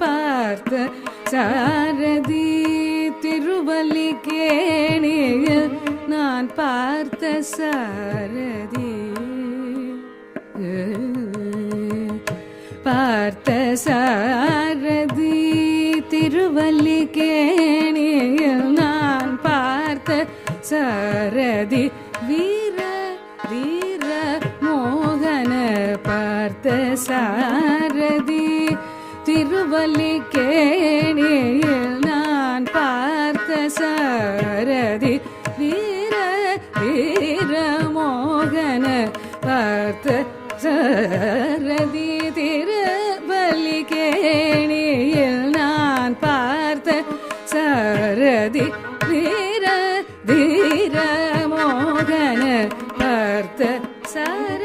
பார்த்த சாரதி திருவல்லிக்கேணியில் நான் பார்த்த சாரதி. பார்த்த சாரதி திருவல்லிக்கேணியில் நான் பார்த்த சாரதி. வீர வீர மோகன பார்த்த சாரதி. திருவல்லி கேணியில் நான் பார்த்த சாரதி வீர வீர மோகன பார்த்த சாரதி திருவல்லி கேணியில் நான் பார்த்த சாரதி வீர வீர மோகன பார்த்த சாரதி